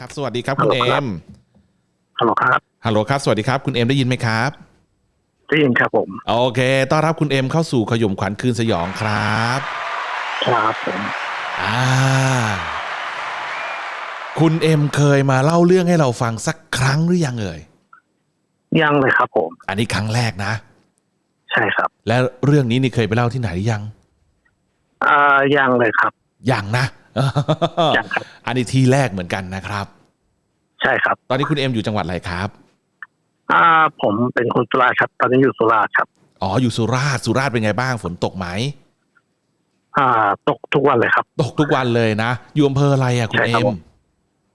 ครับ สวัสดีครับคุณฮัลโหลเอ็ครับมฮัลโหลครับฮัลโหลครับ สวัสดีครับ คุณเอ็มได้ยินไหมครับได้ยินครับผมโอเคต้อนรับคุณเอ็มเข้าสู่ขย่มขวัญคืนสยองครับ ครับผมอ่าคุณเอ็มเคยมาเล่าเรื่องให้เราฟังสักครั้งหรือยังเอ่ยยังเลยครับ ผม อันนี้ครั้งแรกนะ ใช่ครับ และเรื่องนี้นี่เคยไปเล่าที่ไหนหรือยังอ่ายังเลยครับยังนะยังครับ อันนี้ทีแรกเหมือนกันนะครับ ใช่ครับ ตอนนี้คุณเอ็มอยู่จังหวัดอะไรครับ อ่า ผมเป็นคนสุราษฎร์ครับ ตอนนี้อยู่สุราษฎร์ครับ อ๋อ อยู่สุราษฎร์ สุราษฎร์เป็นไงบ้าง ฝนตกไหม อ่า ตกทุกวันเลยครับ ตกทุกวันเลยนะ อยู่อำเภออะไรอะคุณใช่เอ็ครับมผม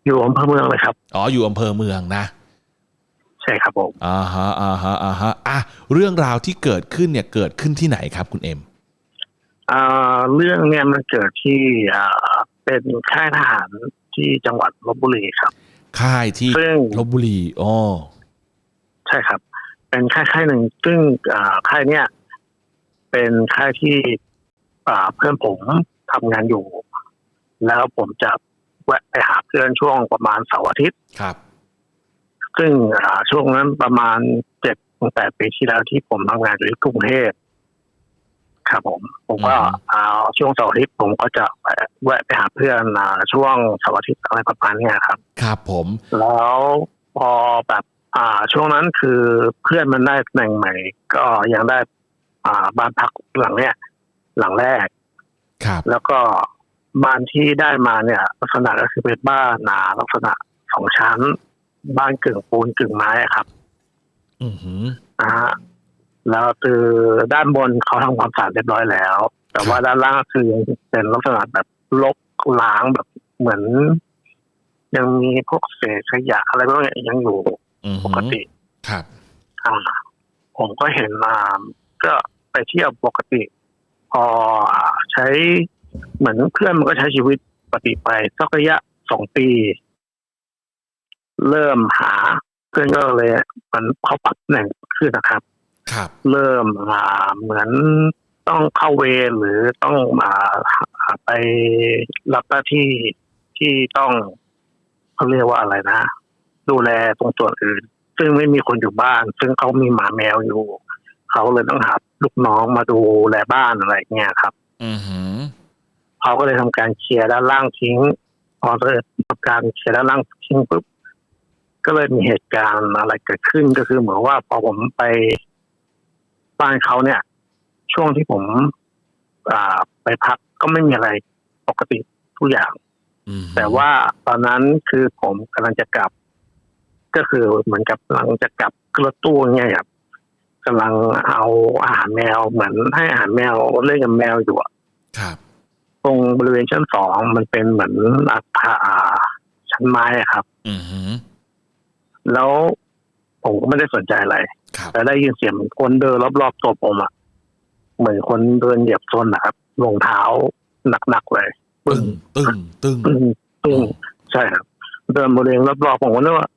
อยู่อำเภอเมืองเลยครับ อ๋อ อยู่อำเภอเมืองนะใช่ครับผม อ่าฮะ อ่าฮะ อ่าฮะ อะ เรื่องราวที่เกิดขึ้นเนี่ย เกิดขึ้นที่ไหนครับ คุณเอ็มอ่า เรื่องเนี่ยมันเกิดที่อ่าเป็นค่ายทหารที่จังหวัดลบบุรีครับ ค่ายที่ซึ่งลบบุรีอ๋อใช่ครับ เป็นค่ายค่ายหนึ่งซึ่งอ่าค่ายเนี่ยเป็นค่ายที่อ่าเพื่อนผมทำงานอยู่ แล้วผมจะแวะไปหาเพื่อนช่วงประมาณเสาร์อาทิตย์ครับ ซึ่งอ่าช่วงนั้นประมาณเจ็ดถึงแปดปีที่แล้วที่ผมทำงานอยู่ที่กรุงเทพ ครับผม ผมก็อืมอ่าช่วงเสาร์อาทิตย์ผมก็จะแวะแวะไปหาเพื่อนอ่าช่วงเสาร์อาทิตย์อะไรประมาณเนี้ยครับ ครับผม แล้วพอแบบอ่าช่วงนั้นคือเพื่อนมันได้ตำแหน่งใหม่ ก็ยังได้อ่าบ้านพักหลังเนี้ยหลังแรก ครับ แล้วก็บ้านที่ได้มาเนี่ย ลักษณะก็คือเป็นบ้านนาลักษณะสองชั้น บ้านกึ่งปูนกึ่งไม้อะครับ อือหือนะฮะ แล้วคือด้านบนเขาทำความสะอาดเรียบร้อยแล้ว แต่ว่าด้านล่างก็คือยังเป็นลักษณะแบบลกล้างแบบเหมือน ยังมีพวกเศษขยะอะไรพวกนี้ยังอยู่อือปหืกอติครับอ่าผมก็เห็นมาก็ไปเที่ยวปกติ พอใช้เหมือนเพื่อนมันก็ใช้ชีวิตปกติไปสักระยะสองปี เริ่มหา เพื่อนก็เลยมันเขาปรับตำแหน่งขึ้นนะครับ ครับ เริ่มอ่าเหมือนต้องเข้าเวรหรือต้องมาอ่าไปรับหน้าที่ที่ต้องเขาเรียกว่าอะไรนะ ดูแลตรงส่วนอื่น ซึ่งไม่มีคนอยู่บ้าน ซึ่งเขามีหมาแมวอยู่ เขาเลยต้องหาลูกน้องมาดูแลบ้านอะไรเงี้ยครับ อือหือเขาก็เลยทำการเคลียร์ด้านล่างทิ้งพอเริ่มทำการเคลียร์ด้านล่างทิ้งปุ๊บก็เลยมีเหตุการณ์อะไรเกิดขึ้นก็คือเหมือนว่าพอผมไป บ้านเขาเนี่ย ช่วงที่ผม อ่า ไปพักก็ไม่มีอะไรปกติทุกอย่างอือหือแต่ว่าตอนนั้นคือผมกำลังจะกลับ ก็คือเหมือนกับกำลังจะกลับขึ้นรถตู้เงี้ยครับกำลังเอาอาหารแมวเหมือนให้อาหารแมวเล่นกับแมวอยู่อะครับตรงบริเวณชั้นสองมันเป็นเหมือนอาคารชั้นไม้อะครับ อือหือแล้วผมก็ไม่ได้สนใจอะไรครับ แต่ได้ยินเสียงเหมือนคนเดินรอบๆตัวผมอะเหมือนคนเดินเหยียบโซนนะครับรองเท้าหนักๆเลยตึงตึงตึงตึ้งตึ้งใช่ครับ เดินบริเวณรอบๆผมก็นึกว่า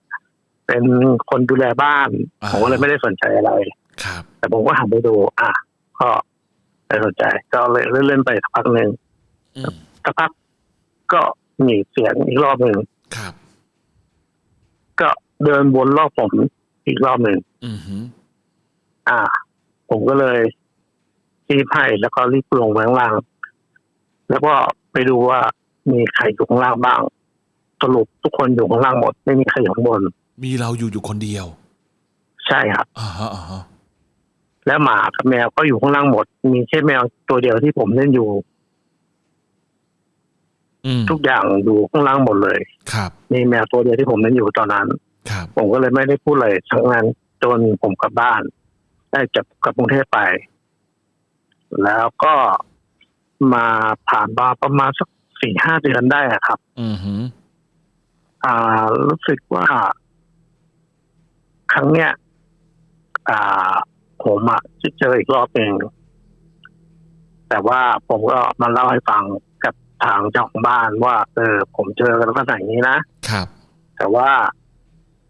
เป็นคนดูแลบ้านผมก็เลยไม่ได้สนใจอะไร ครับ แต่ผมก็หันไปดู อะก็ไม่สนใจ ก็เลยเล่นๆไปสักพักหนึ่งอืมสักพักก็มีเสียงอีกรอบหนึ่งครับ ก็เดินวนรอบผมอีกรอบหนึ่ง อือหืออ่า ผมก็เลยรีบให้แล้วก็รีบลงไปข้างล่าง แล้วก็ไปดูว่ามีใครอยู่ข้างล่างบ้าง สรุปทุกคนอยู่ข้างล่างหมด ไม่มีใครอยู่ข้างบน มีเราอยู่อยู่คนเดียว ใช่ครับอ่าฮะอ่าฮะแล้วหมากับแมวก็อยู่ข้างล่างหมด มีแค่แมวตัวเดียวที่ผมเล่นอยู่ อืมทุกอย่างอยู่ข้างล่างหมดเลย ครับ มีแมวตัวเดียวที่ผมเล่นอยู่ตอนนั้น ครับ ผมก็เลยไม่ได้พูดเลยทั้งนั้นจนผมกลับบ้าน ได้จับกลับกรุงเทพไป แล้วก็มาผ่านมาประมาณสักสี่ห้าเดือนได้อะครับ อือหืออ่า รู้สึกว่า ครั้งเนี้ยอ่า ผมอะจะเจออีกรอบหนึ่งแต่ว่าผมก็มาเล่าให้ฟังกับทางเจ้าของบ้านว่า เออ ผมเจอลักษณะอย่างนี้นะครับ แต่ว่าเ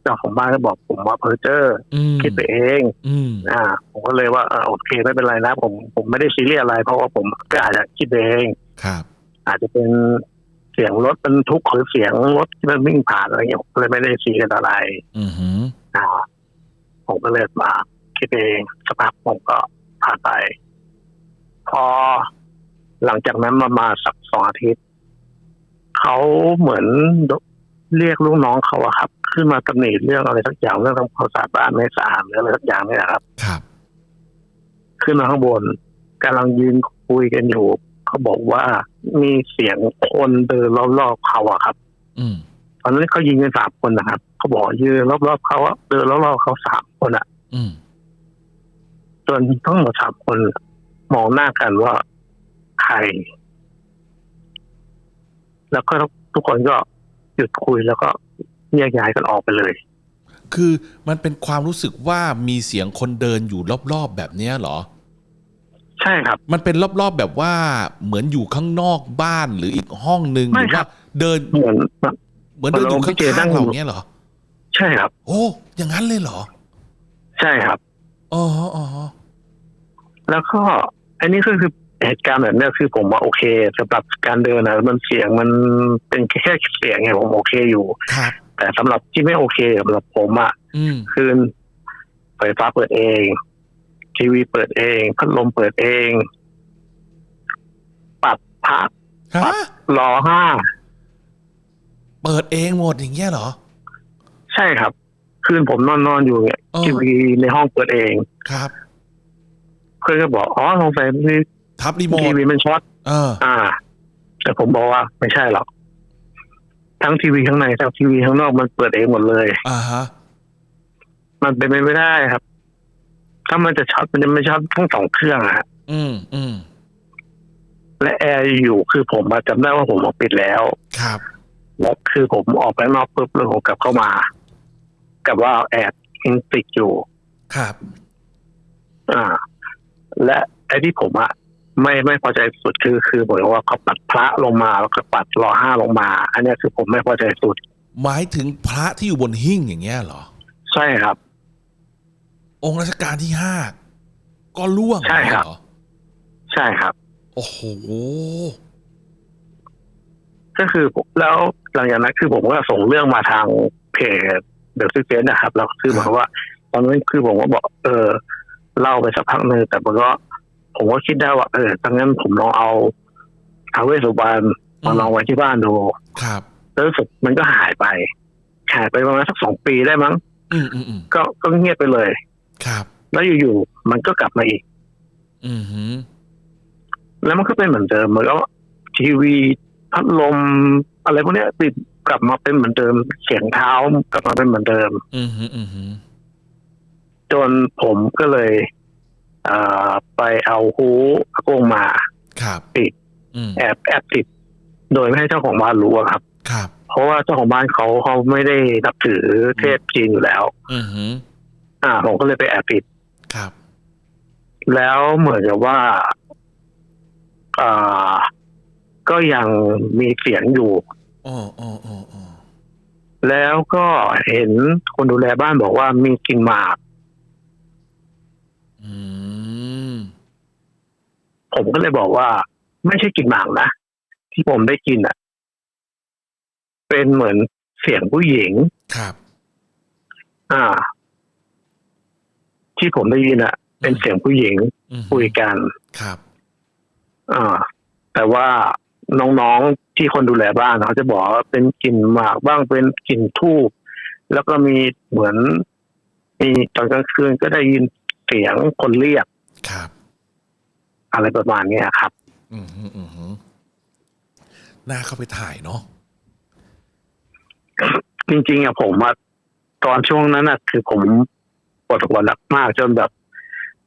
จ้าของบ้านก็บอกผมว่าเพอเจอร์อืมคิดไปเองอืมอ่า ผมก็เลยว่าเออโอเคไม่เป็นไรนะ ผมผมไม่ได้ซีเรียสอะไร เพราะว่าผมก็อาจจะคิดไปเองครับ อาจจะเป็นสียงรถบรรทุกหรือเสียงรถที่มันวิ่งผ่านอะไรอย่างเงี้ยผมเลยไม่ได้ซีกันอะไรอือหืออ่าผมก็เลยมาคิดเองสักพักผมก็ผ่านไป พอหลังจากนั้นมามาสักสองอาทิตย์เขาเหมือน เรียกลูกน้องเขาอะครับ ขึ้นมาตำหนิเรื่องอะไรสักอย่างเรื่องทำความสะอาดบ้านไม่สะอาดหรืออะไรสักอย่างเนี่ยครับ ครับ ขึ้นมาข้างบนกำลังยืนคุยกันอยู่เขาบอกว่ามีเสียงคนเดินรอบๆเขาอะครับ อืมตอนนั้นเขายิงกันสามคนนะครับเขาบอกยืนรอบๆเขาอะเดินรอบๆเขาสามคนอะอืมจนทั้งหมดสามคน มองหน้ากันว่าใคร แล้วก็ทุกคนก็ หยุดคุยแล้วก็แยกย้ายกันออกไปเลย คือมันเป็นความรู้สึกว่ามีเสียงคนเดินอยู่รอบๆแบบเนี้ยเหรอ ใช่ครับ มันเป็นรอบๆแบบว่าเหมือนอยู่ข้างนอกบ้านหรืออีกห้องนึงหไม่รือครัว่าบ เดินเหมือนเหมือนเดินอยู่ข้เหมือนเราพี่เจนั่างงๆอยู่เราเนี้ยเหรอ ใช่ครับ โอ้ อย่างนั้นเลยเหรอ ใช่ครับ อ๋ออ๋อแล้วก็อันนี้ก็คือ เหตุการณ์แบบเนี้ยคือผมว่าโอเคสำหรับการเดินนะมันเสียงมันเป็นแค่เสียงไงผมโอเคอยู่ครับแต่สำหรับที่ไม่โอเคสำหรับผมอะอืมคือไฟฟ้าเปิดเอง ทีวีเปิดเองพัดลมเปิดเอง ปรับพักฮะรอห้าเปิดเองหมดอย่างเงี้ยเหรอ ใช่ครับ คืนผมนอนนอนอยู่เนี่ยเออทีวีในห้องเปิดเองครับเพื่อนก็บอกอ๋อสงสัย ทีทับรีโมทีทวีมันช็อตเออ อ่า แต่ผมบอกว่าไม่ใช่หรอก ทั้งทีวีข้างในทั้งทีวีข้างนอกมันเปิดเองหมดเลย อ่าฮะ มันเป็นไปไม่ได้ครับ ถ้ามันจะช็อตมันจะไม่ช็อตทั้งสองเครื่องอะฮะอืมอืมและแอร์อยู่คือผมมาจำได้ว่าผมเอาปิดแล้ว ครับแล้วคือผมออกไปข้างนอกปุ๊บแล้วผมกลับเข้ามา กับว่าแอร์ยังติดอยู่ ครับ อ่า และไอ้ที่ผมอะ ไม่ไม่พอใจสุดคือคือเหมือนว่าเขาปัดพระลงมาแล้วก็ปัดรอห้าลงมา อันเนี้ยคือผมไม่พอใจสุด หมายถึงพระที่อยู่บนหิ้งอย่างเงี้ยเหรอ ใช่ครับ องค์รัชกาลที่ห้าก็ล่วงใช่ครับเหอใช่ครับ โอ้โหก็คือผมแล้วหลังจากนั้นคือผมก็ส่งเรื่องมาทางเพจเดอะซิเฟนนะครับ แล้วคือเหมือนกับว่า ตอนนั้นคือผมก็บอก เออเล่าไปสักพักหนึ่งแต่มันก็ ผมก็คิดได้ว่า เออดังนั้นผมลองเอาท้าวเวสสุวรรณมาลองไว้ที่บ้านดู ครับแล้วรู้สึกมันก็หายไป หายไปประมาณสักสองปีได้มั้ง อืมอืมอืมก็ก็เงียบไปเลย ครับ แล้วอยู่ๆมันก็กลับมาอีก อืมหืมแล้วมันก็เป็นเหมือนเดิมเหมือนกับว่าทีวีพัดลมอะไรพวกเนี้ยติดกลับมาเป็นเหมือนเดิม เสียงเท้ากลับมาเป็นเหมือนเดิม อืมหืมอืมหืมจนผมก็เลยเอ่อ ไปเอาฮูอากงมาครับติดอืมแอบแอบติด โดยไม่ให้เจ้าของบ้านรู้อะครับ ครับ เพราะว่าเจ้าของบ้านเขาเขาไม่ได้นับถือเทพจีนอยู่แล้ว อืมหืมอ่า ผมก็เลยไปแอบติดครับ แล้วเหมือนกับว่าอ่าก็ยังมีเสียงอยู่อ๋ออ๋ออ๋ออ๋อแล้วก็เห็นคนดูแลบ้านบอกว่ามีกลิ่นหมากอืม ผมก็เลยบอกว่า ไม่ใช่กลิ่นหมากนะ ที่ผมได้กินอะ เป็นเหมือนเสียงผู้หญิง ครับ อ่า ที่ผมได้ยินอะ เป็นเสียงผู้หญิงอืมคุยกัน ครับ อ่า แต่ว่าน้องๆที่คนดูแลบ้านเขาจะบอกว่าเป็นกลิ่นหมากบ้างเป็นกลิ่นทูบแล้วก็มีเหมือนมีตอนกลางคืนก็ได้ยิน เสียงคนเรียกครับ อะไรประมาณเนี้ยครับ อืมหืมอืมหืมน่าเข้าไปถ่ายเนาะจริงๆอะผมอะตอนช่วงนั้นอะคือผมปวดหัวหนักมากจนแบบ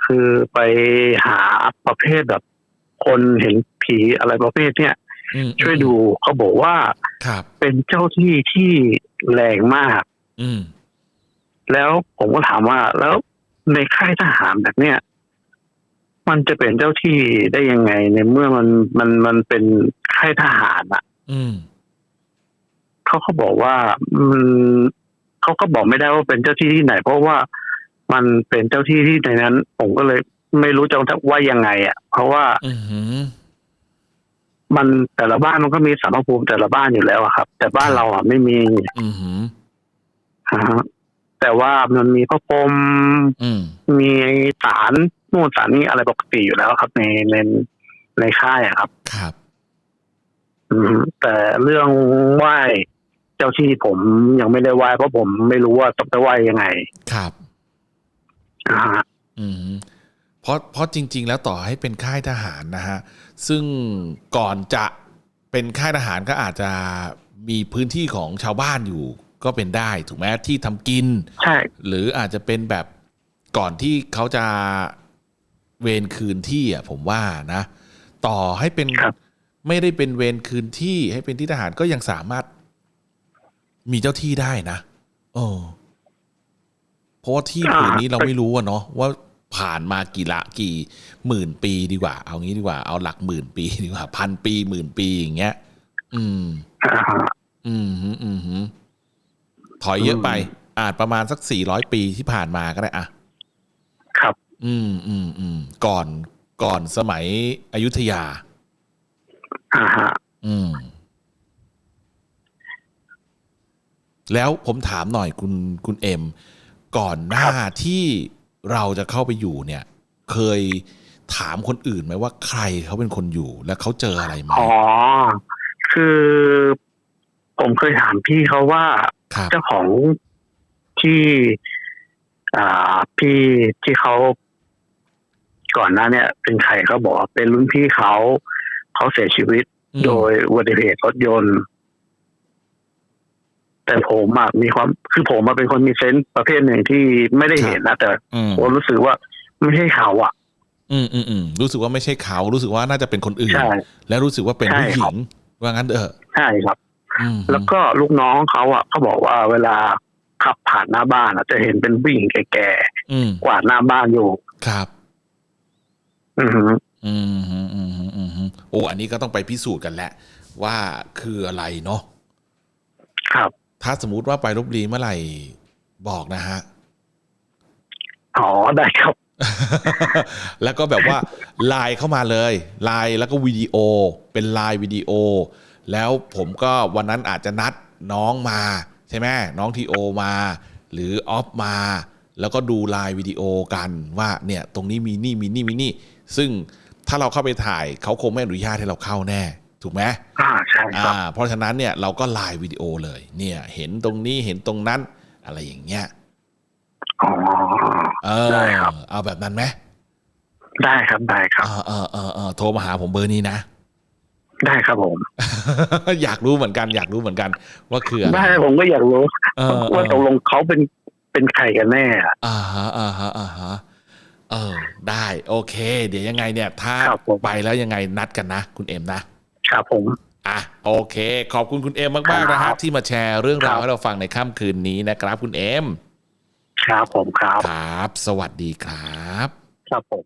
คือไปหาประเภทแบบ คนเห็นผีอะไรประเภทเนี้ยอืมช่วยดูเขาบอกว่าครับเป็นเจ้าที่ที่แรงมาก อืมแล้วผมก็ถามว่า แล้ว ในค่ายทหารแบบเนี้ยมันจะเป็นเจ้าที่ได้ยังไง ในเมื่อมันมันมันเป็นค่ายทหารอะอืมเขาก็บอกว่ามันเขาก็บอกไม่ได้ว่าเป็นเจ้าที่ที่ไหน เพราะว่ามันเป็นเจ้าที่ที่ในนั้น ผมก็เลยไม่รู้จะว่ายังไง อะ เพราะว่าอืมหืมมันแต่ละบ้านมันก็มีสารพระภูมิแต่ละบ้านอยู่แล้วอะครับ แต่บ้านเราอะไม่มี อือหือฮะ แต่ว่ามันมีพระพรหมอืมมีศาลนู่นศาลนี่อะไรปกติอยู่แล้วครับ ในในในค่ายอะครับ ครับอืมแต่เรื่องไหว้เจ้าที่ผมยังไม่ได้ไหว้เพราะผมไม่รู้ว่าต้องไปไหว้ยังไง ครับอ่าฮะอืมเพราะเพราะจริง ๆ แล้วต่อให้เป็นค่ายทหารนะฮะ ซึ่งก่อนจะเป็นค่ายทหารก็อาจจะมีพื้นที่ของชาวบ้านอยู่ ก็เป็นได้ถูกไหมที่ทำกิน ใช่ หรืออาจจะเป็นแบบก่อนที่เขาจะเวรคืนที่อะผมว่านะ ต่อให้เป็นครับไม่ได้เป็นเวรคืนที่ให้เป็นที่ทหารก็ยังสามารถ มีเจ้าที่ได้นะเออเพราะว่าที่ผืนนี้เราไม่รู้อะเนาะว่าผ่านมากี่ละกี่หมื่นปีดีกว่า เอางี้ดีกว่าเอาหลักหมื่นปีดีกว่าพันปีหมื่นปีอย่างเงี้ย อืมอ่าฮะอืมฮึอืมฮึ ถอยเยอะไป อาจประมาณสักสี่ร้อยปีที่ผ่านมาก็ได้อะครับ อืมอืมอืมก่อนก่อนสมัยอยุธยา อ่าฮะอืม แล้วผมถามหน่อยคุณคุณเอ็ม ก่อนหน้าที่เราจะเข้าไปอยู่เนี่ย เคยถามคนอื่นไหมว่าใครเขาเป็นคนอยู่ และเขาเจออะไรไหมอ๋อ คือผมเคยถามพี่เขาว่าครับ เจ้าของที่อ่าพี่ที่เขาก่อนหน้าเนี่ย เป็นใครเขาบอกว่าเป็นรุ่นพี่เขาเขาเสียชีวิตอืมโดยอุบัติเหตุรถยนต์ แต่ผมอะมีความคือผมมาเป็นคนมีเซนส์ประเภทหนึ่งที่ไม่ได้เห็นนะแต่อืมผมรู้สึกว่าไม่ใช่เขาอะอืมอืมอืมรู้สึกว่าไม่ใช่เขา รู้สึกว่าน่าจะเป็นคนอื่นใช่และรู้สึกว่าเป็นใช่ผู้หญิครังบว่างั้นเถอะใช่ครับอืม แล้วก็ลูกน้องเขาอะเขาบอกว่าเวลาขับผ่านหน้าบ้านอะจะเห็นเป็นผู้หญิงแก่อืมๆกวาดหน้าบ้านอยู่ครับอือหืออืมอืมอืมอืมอืมโอ้อันนี้ก็ต้องไปพิสูจน์กันแหละ ว่าคืออะไรเนาะครับ ถ้าสมมุติว่าไปลบบุรีเมื่อไหร่บอกนะฮะอ๋อได้ครับ แล้วก็แบบว่าไลน์เข้ามาเลยไลน์แล้วก็วิดีโอ เป็นไลน์วิดีโอ แล้วผมก็วันนั้นอาจจะนัดน้องมาใช่ไหมน้องทีโอมา หรือออฟมา แล้วก็ดูไลน์วิดีโอกันว่าเนี่ยตรงนี้มีนี่มีนี่มีนี่ซึ่งถ้าเราเข้าไปถ่ายเขาคงไม่อนุญาตให้เราเข้าแน่ ถูกไหมอ่าใช่ครับอ่าเพราะฉะนั้นเนี่ยเราก็ไลน์วิดีโอเลย เนี่ย เห็นตรงนี้เห็นตรงนั้นอะไรอย่างเงี้ยอ๋อเออได้ครับเอาแบบนั้นไหมได้ครับได้ครับเออเออเออเออโทรมาหาผมเบอร์นี้นะ ได้ครับผม อยากรู้เหมือนกัน อยากรู้เหมือนกัน ว่าคืออะไรได้ผมก็อยากรู้เออเอว่าตกอลงเขาเป็นเป็นใครกันแน่อะอ่าฮะอ่าฮะอ่าฮะเออ ได้ โอเค เดี๋ยวยังไงเนี่ย ถ้าครับผมไปแล้วยังไงนัดกันนะ คุณเอ็มนะครับผมอะโอเค ขอบคุณคุณเอ็มมากๆนะครัฮะบที่มาแชร์เรื่องราวครับให้เราฟังในค่ำคืนนี้นะครับ คุณเอ็มครับผมครับครับ สวัสดีครับ ครับผม